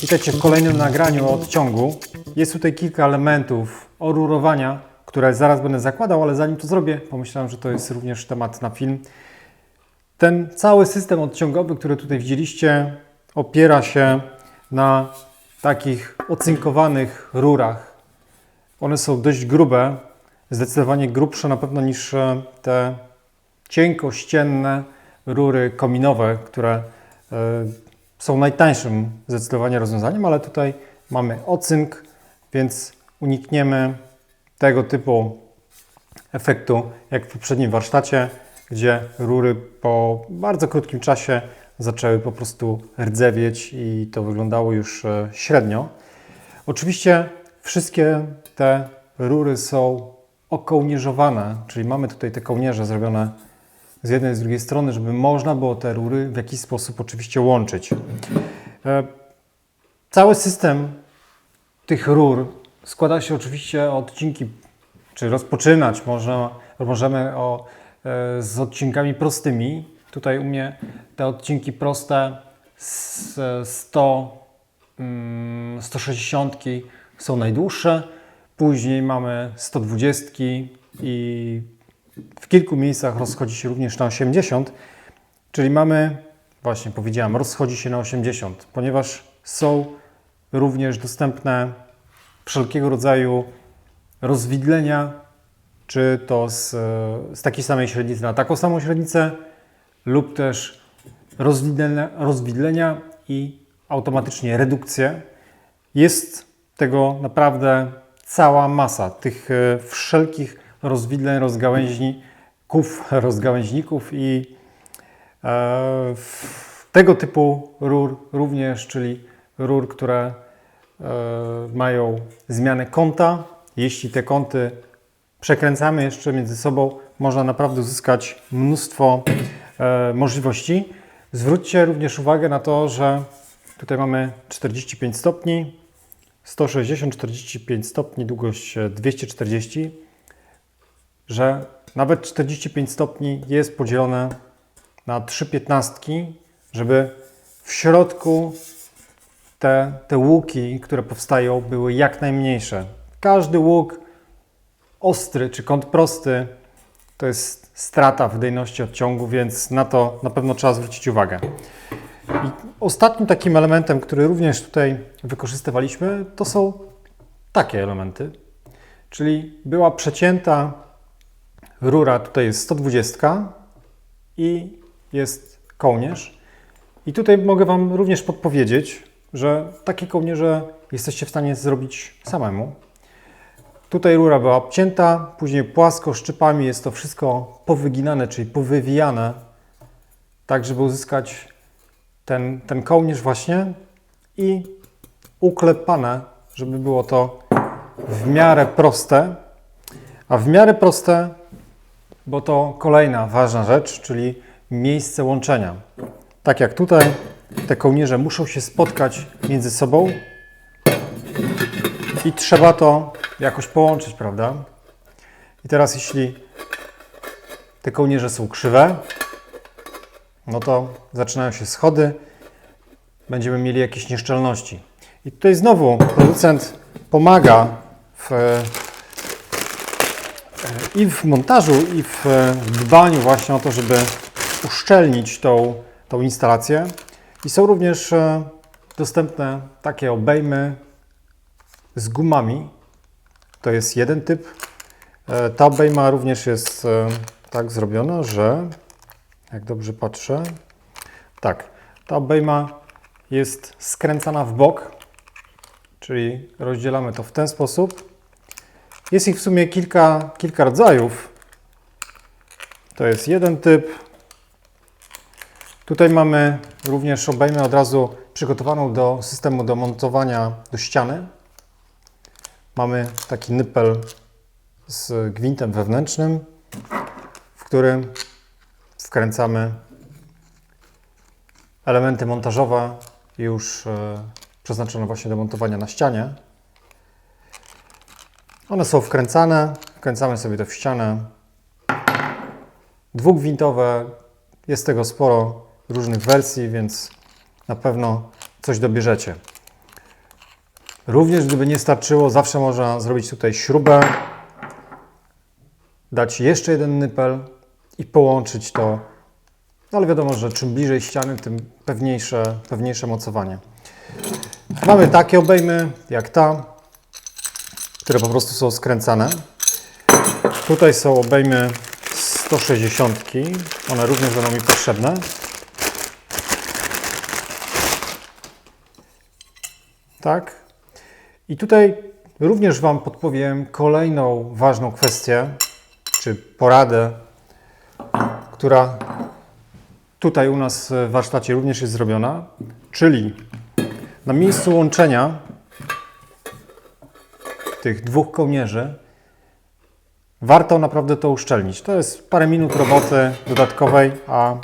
Witajcie w kolejnym nagraniu o odciągu. Jest tutaj kilka elementów orurowania, które zaraz będę zakładał, ale zanim to zrobię, pomyślałem, że to jest również temat na film. Ten cały system odciągowy, który tutaj widzieliście, opiera się na takich ocynkowanych rurach. One są dość grube, zdecydowanie grubsze na pewno niż e, te cienkościenne rury kominowe, które e, są najtańszym zdecydowanie rozwiązaniem, ale tutaj mamy ocynk, więc unikniemy tego typu efektu jak w poprzednim warsztacie, gdzie rury po bardzo krótkim czasie zaczęły po prostu rdzewieć i to wyglądało już e, średnio. Oczywiście wszystkie te rury są okołnierzowane, czyli mamy tutaj te kołnierze zrobione z jednej i z drugiej strony, żeby można było te rury w jakiś sposób oczywiście łączyć. E, Cały system tych rur składa się oczywiście o odcinki, czy rozpoczynać można, możemy o, e, z odcinkami prostymi. Tutaj u mnie te odcinki proste z 100, mm, 160 są najdłuższe, później mamy 120 i w kilku miejscach rozchodzi się również na 80, czyli mamy, właśnie powiedziałem, rozchodzi się na 80, ponieważ są również dostępne wszelkiego rodzaju rozwidlenia, czy to z, z takiej samej średnicy na taką samą średnicę, lub też rozwidlenia, rozwidlenia i automatycznie redukcje. Jest tego naprawdę cała masa tych e, wszelkich rozwidleń, rozgałęźników, rozgałęźników i e, tego typu rur również, czyli rur, które e, mają zmianę kąta. Jeśli te kąty przekręcamy jeszcze między sobą, można naprawdę uzyskać mnóstwo e, możliwości. Zwróćcie również uwagę na to, że tutaj mamy 45 stopni, 160, 45 stopni, długość e, 240, że nawet 45 stopni jest podzielone na trzy piętnastki, żeby w środku te, te łuki, które powstają, były jak najmniejsze. Każdy łuk ostry czy kąt prosty to jest strata wydajności odciągu, więc na to na pewno trzeba zwrócić uwagę. I ostatnim takim elementem, który również tutaj wykorzystywaliśmy, to są takie elementy. Czyli była przecięta rura, tutaj jest 120 i jest kołnierz. I tutaj mogę Wam również podpowiedzieć, że takie kołnierze jesteście w stanie zrobić samemu. Tutaj rura była obcięta, później płasko szczypami jest to wszystko powyginane, czyli powywijane, tak żeby uzyskać ten, ten kołnierz właśnie i uklepane, żeby było to w miarę proste. A w miarę proste, bo to kolejna ważna rzecz, czyli miejsce łączenia. Tak jak tutaj, te kołnierze muszą się spotkać między sobą i trzeba to jakoś połączyć, prawda? I teraz, jeśli te kołnierze są krzywe, no to zaczynają się schody, będziemy mieli jakieś nieszczelności. I tutaj znowu producent pomaga w, e, i w montażu, i w e, dbaniu właśnie o to, żeby uszczelnić tą, tą instalację. I są również e, dostępne takie obejmy z gumami. To jest jeden typ. E, Ta obejma również jest e, tak zrobiona, że jak dobrze patrzę, tak, ta obejma jest skręcana w bok, czyli rozdzielamy to w ten sposób. Jest ich w sumie kilka, kilka rodzajów. To jest jeden typ. Tutaj mamy również obejmę od razu przygotowaną do systemu do montowania do ściany. Mamy taki nypel z gwintem wewnętrznym, w którym wkręcamy elementy montażowe już e, przeznaczone właśnie do montowania na ścianie. One są wkręcane, wkręcamy sobie to w ścianę dwugwintowe. Jest tego sporo różnych wersji, więc na pewno coś dobierzecie. Również gdyby nie starczyło, zawsze można zrobić tutaj śrubę, dać jeszcze jeden nypel i połączyć to. No ale wiadomo, że czym bliżej ściany, tym pewniejsze, pewniejsze mocowanie. Mamy takie obejmy jak ta, które po prostu są skręcane. Tutaj są obejmy 160. One również będą mi potrzebne. Tak. I tutaj również Wam podpowiem kolejną ważną kwestię, czy poradę, która tutaj u nas w warsztacie również jest zrobiona, czyli na miejscu łączenia tych dwóch kołnierzy warto naprawdę to uszczelnić. To jest parę minut roboty dodatkowej, a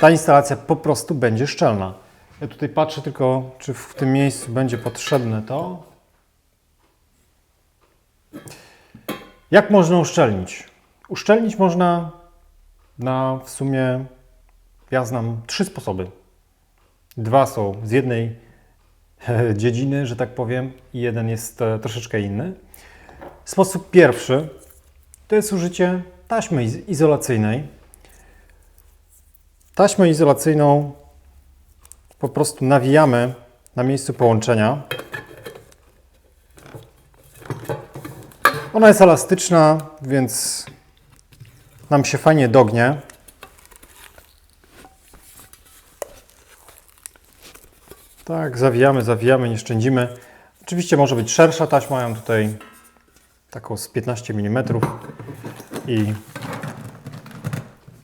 ta instalacja po prostu będzie szczelna. Ja tutaj patrzę tylko, czy w tym miejscu będzie potrzebne to. Jak można uszczelnić? Uszczelnić można na w sumie, ja znam trzy sposoby. Dwa są z jednej dziedziny, że tak powiem, i jeden jest e, troszeczkę inny. Sposób pierwszy to jest użycie taśmy iz- izolacyjnej. Taśmę izolacyjną po prostu nawijamy na miejscu połączenia. Ona jest elastyczna, więc nam się fajnie dognie. Tak, zawijamy, zawijamy, nie szczędzimy. Oczywiście może być szersza taśma, mam tutaj taką z 15 mm i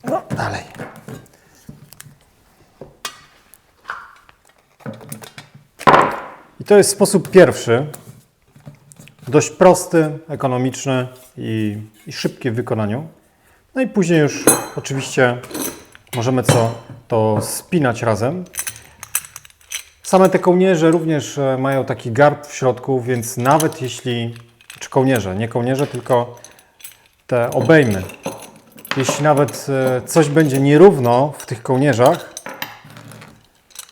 no, dalej. I to jest sposób pierwszy, dość prosty, ekonomiczny i, i szybki w wykonaniu. No i później już oczywiście możemy co, to spinać razem. Same te kołnierze również e, mają taki garb w środku, więc nawet jeśli, czy kołnierze, nie kołnierze, tylko te obejmy, jeśli nawet e, coś będzie nierówno w tych kołnierzach,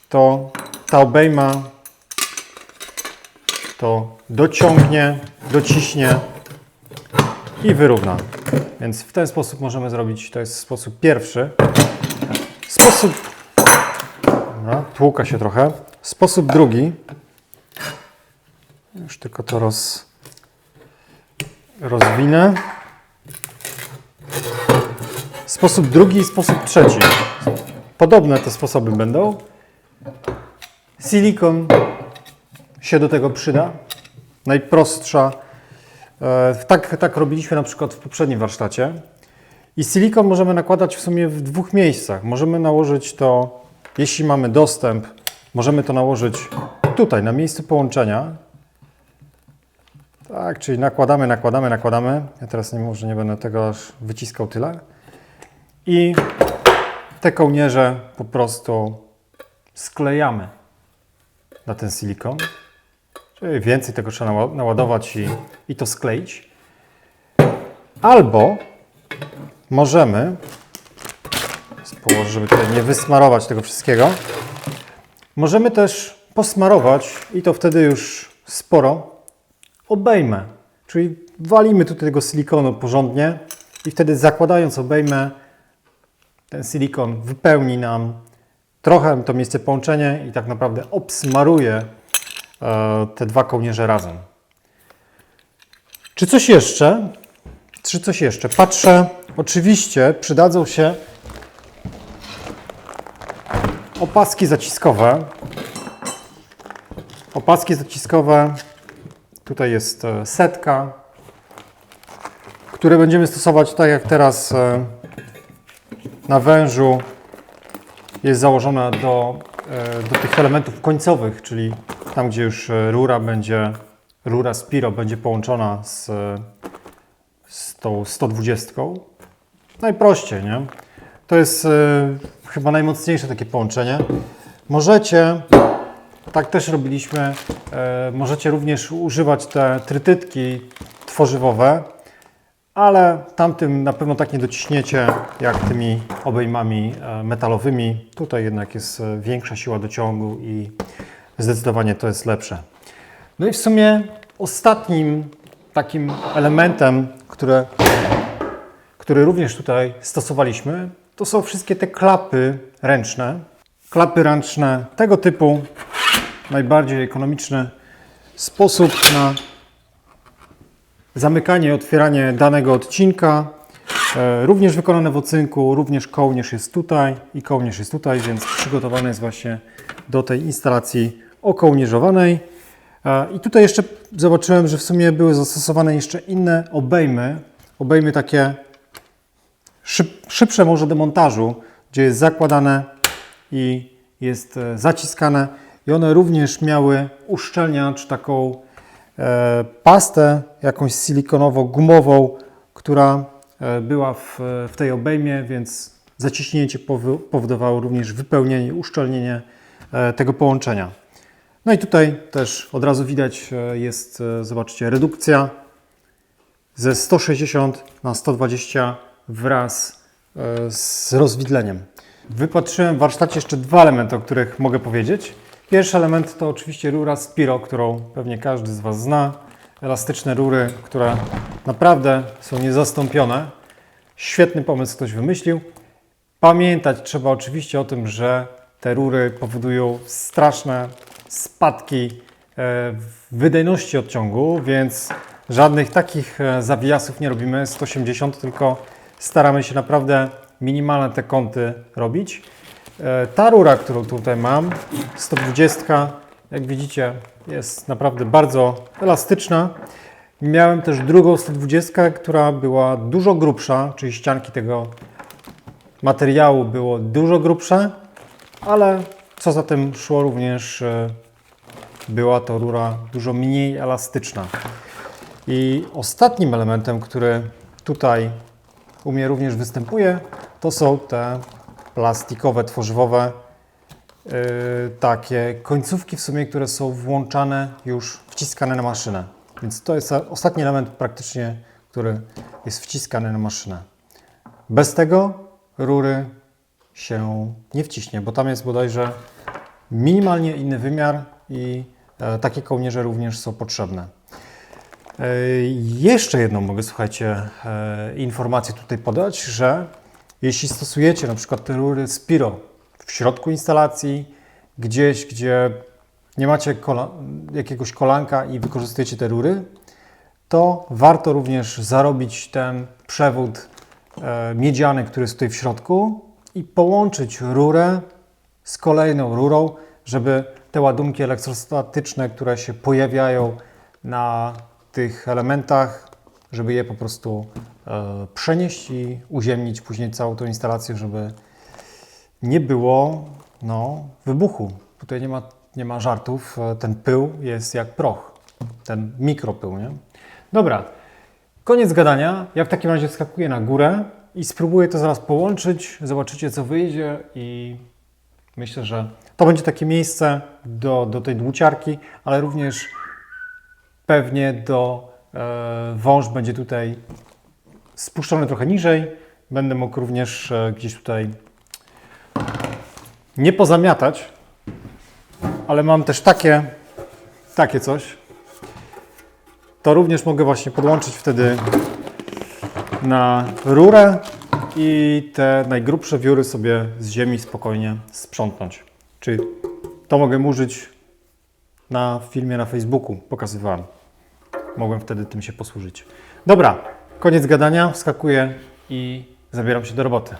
to ta obejma to dociągnie, dociśnie i wyrówna. Więc w ten sposób możemy zrobić, to jest sposób pierwszy. Sposób, dobra, tłuka się trochę. Sposób drugi, już tylko to roz, rozwinę. Sposób drugi i sposób trzeci. Podobne te sposoby będą. Silikon się do tego przyda. Najprostsza. E, Tak, tak robiliśmy na przykład w poprzednim warsztacie. I silikon możemy nakładać w sumie w dwóch miejscach. Możemy nałożyć to, jeśli mamy dostęp, możemy to nałożyć tutaj, na miejscu połączenia. Tak, czyli nakładamy, nakładamy, nakładamy. Ja teraz nie, może nie będę tego aż wyciskał tyle. I te kołnierze po prostu sklejamy na ten silikon. Więcej tego trzeba nała- naładować i, i to skleić. Albo możemy, położę, żeby tutaj nie wysmarować tego wszystkiego, możemy też posmarować i to wtedy już sporo obejmę. Czyli walimy tutaj tego silikonu porządnie i wtedy zakładając obejmę, ten silikon wypełni nam trochę to miejsce połączenia i tak naprawdę obsmaruje te dwa kołnierze razem. Czy coś jeszcze? Czy coś jeszcze? Patrzę, oczywiście przydadzą się opaski zaciskowe. Opaski zaciskowe, tutaj jest e, setka, które będziemy stosować tak jak teraz e, na wężu jest założona do, e, do tych elementów końcowych, czyli tam, gdzie już e, rura będzie, rura Spiro będzie połączona z, z tą 120. Najprościej, nie? To jest e, chyba najmocniejsze takie połączenie. Możecie, tak też robiliśmy, e, możecie również używać te trytytki tworzywowe ale tamtym na pewno tak nie dociśniecie jak tymi obejmami metalowymi. Tutaj jednak jest większa siła dociągu i zdecydowanie to jest lepsze. No i w sumie ostatnim takim elementem, które, który również tutaj stosowaliśmy, to są wszystkie te klapy ręczne. Klapy ręczne tego typu, najbardziej ekonomiczny sposób na zamykanie i otwieranie danego odcinka. E, Również wykonane w ocynku, również kołnierz jest tutaj i kołnierz jest tutaj, więc przygotowany jest właśnie do tej instalacji okołnierzowanej. I tutaj jeszcze zobaczyłem, że w sumie były zastosowane jeszcze inne obejmy, obejmy takie szyb, szybsze może do montażu, gdzie jest zakładane i jest e, zaciskane i one również miały uszczelniacz, taką e, pastę jakąś silikonową-gumową, która e, była w, w tej obejmie, więc zaciśnięcie powo- powodowało również wypełnienie uszczelnienie tego połączenia. No i tutaj też od razu widać e, jest, e, zobaczcie, redukcja ze 160 na 120 wraz e, z rozwidleniem. Wypatrzyłem w warsztacie jeszcze dwa elementy, o których mogę powiedzieć. Pierwszy element to oczywiście rura Spiro, którą pewnie każdy z Was zna. Elastyczne rury, które naprawdę są niezastąpione. Świetny pomysł ktoś wymyślił. Pamiętać trzeba oczywiście o tym, że te rury powodują straszne spadki e, w wydajności odciągu, więc żadnych takich e, zawijasów nie robimy 180, tylko staramy się naprawdę minimalne te kąty robić. E, Ta rura, którą tutaj mam, 120, jak widzicie, jest naprawdę bardzo elastyczna. Miałem też drugą 120, która była dużo grubsza, czyli ścianki tego materiału było dużo grubsze, ale co za tym szło również e, była to rura dużo mniej elastyczna. I ostatnim elementem, który tutaj u mnie również występuje, to są te plastikowe, tworzywowe yy, takie końcówki w sumie, które są włączane już wciskane na maszynę. Więc to jest ostatni element praktycznie, który jest wciskany na maszynę. Bez tego rury się nie wciśnie, bo tam jest bodajże minimalnie inny wymiar i e, takie kołnierze również są potrzebne. E, Jeszcze jedną mogę, słuchajcie, e, informację tutaj podać, że jeśli stosujecie na przykład te rury Spiro w środku instalacji, gdzieś, gdzie nie macie kola, jakiegoś kolanka i wykorzystujecie te rury, to warto również zarobić ten przewód miedziany, który jest tutaj w środku i połączyć rurę z kolejną rurą, żeby te ładunki elektrostatyczne, które się pojawiają na tych elementach, żeby je po prostu e, przenieść i uziemnić później całą tą instalację, żeby nie było no, wybuchu. Tutaj nie ma, nie ma żartów. E, Ten pył jest jak proch. Ten mikropył, nie? Dobra, koniec gadania. Ja w takim razie wskakuję na górę i spróbuję to zaraz połączyć. Zobaczycie, co wyjdzie i myślę, że to będzie takie miejsce do, do tej dłuciarki, ale również pewnie do e, wąż będzie tutaj spuszczony trochę niżej. Będę mógł również e, gdzieś tutaj nie pozamiatać, ale mam też takie, takie coś. To również mogę właśnie podłączyć wtedy na rurę i te najgrubsze wióry sobie z ziemi spokojnie sprzątnąć. Czyli to mogę użyć na filmie na Facebooku, pokazywałem. Mogłem wtedy tym się posłużyć. Dobra, koniec gadania, wskakuję i zabieram się do roboty.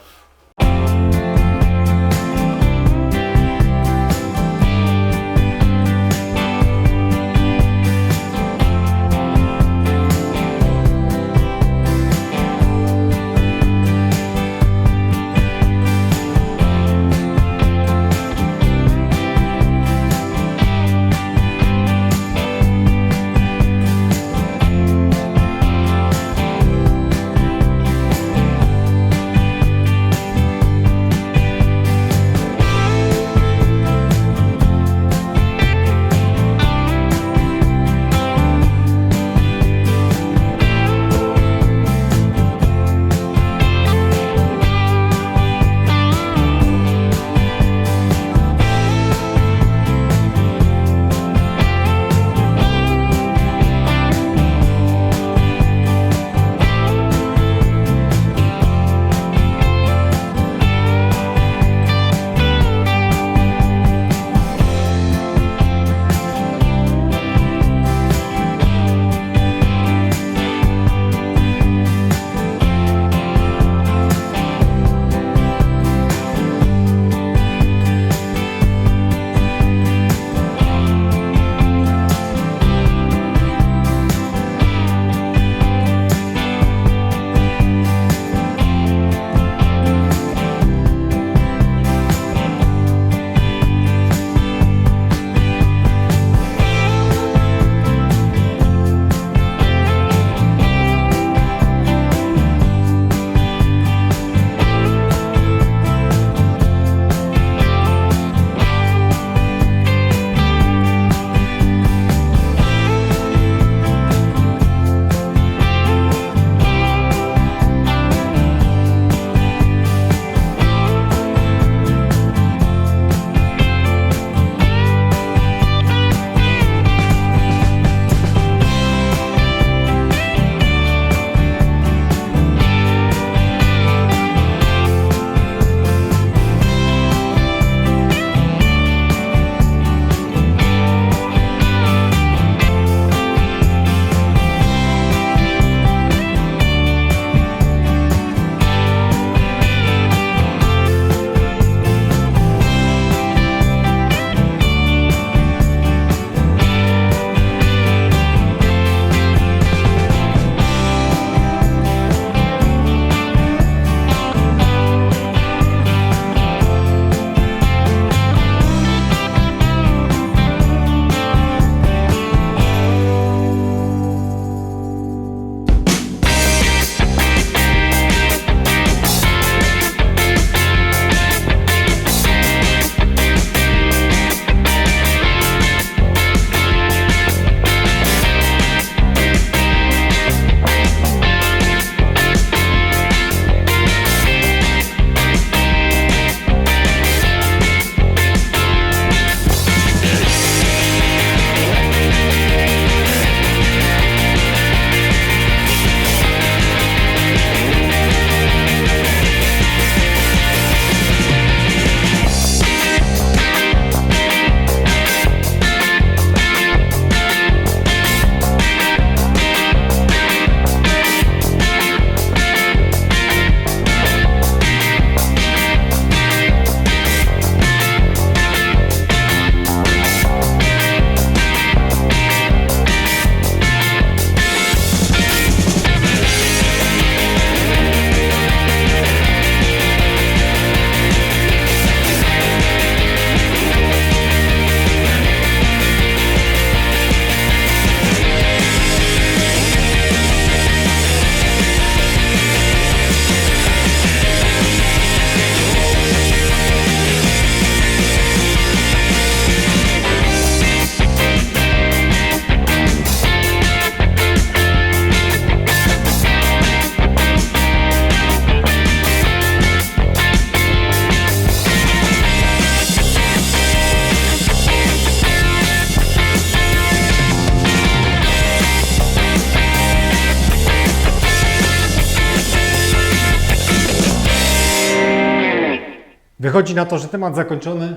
Wychodzi na to, że temat zakończony.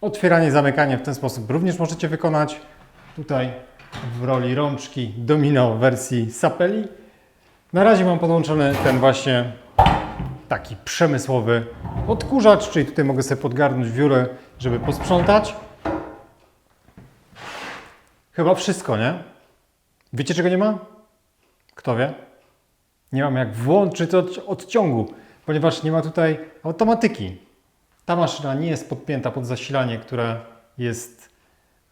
Otwieranie, zamykanie w ten sposób również możecie wykonać. Tutaj w roli rączki domino wersji Sapeli. Na razie mam podłączony ten właśnie taki przemysłowy odkurzacz, czyli tutaj mogę sobie podgarnąć wiórę, żeby posprzątać. Chyba wszystko, nie? Wiecie czego nie ma? Kto wie? Nie mam jak włączyć od, odciągu, ponieważ nie ma tutaj automatyki. Ta maszyna nie jest podpięta pod zasilanie, które jest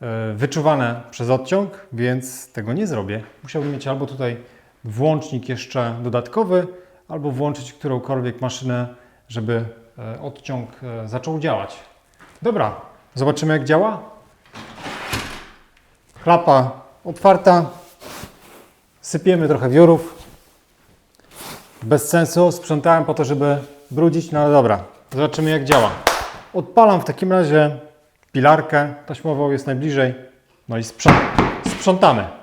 e, wyczuwane przez odciąg, więc tego nie zrobię. Musiałbym mieć albo tutaj włącznik jeszcze dodatkowy, albo włączyć którąkolwiek maszynę, żeby e, odciąg e, zaczął działać. Dobra, zobaczymy jak działa. Klapa otwarta. Sypiemy trochę wiórów. Bez sensu. Sprzątałem po to, żeby brudzić, no ale dobra. Zobaczymy jak działa. Odpalam w takim razie pilarkę taśmową, jest najbliżej. No i sprząt sprzątamy.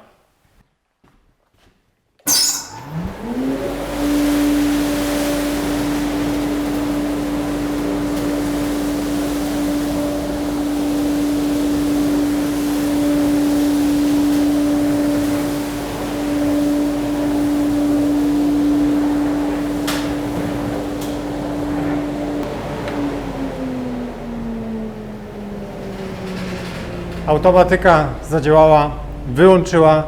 Automatyka zadziałała, wyłączyła.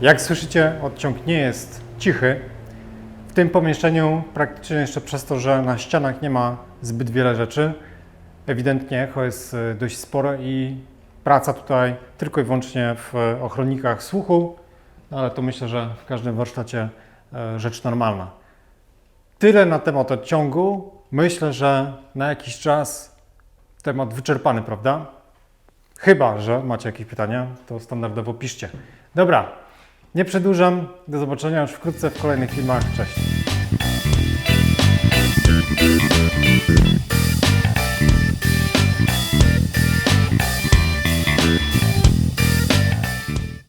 Jak słyszycie, odciąg nie jest cichy. W tym pomieszczeniu praktycznie jeszcze przez to, że na ścianach nie ma zbyt wiele rzeczy, ewidentnie echo jest e, dość spore i praca tutaj tylko i wyłącznie w ochronnikach słuchu, no ale to myślę, że w każdym warsztacie e, rzecz normalna. Tyle na temat odciągu. Myślę, że na jakiś czas temat wyczerpany, prawda? Chyba, że macie jakieś pytania, to standardowo piszcie. Dobra, nie przedłużam. Do zobaczenia już wkrótce w kolejnych filmach. Cześć.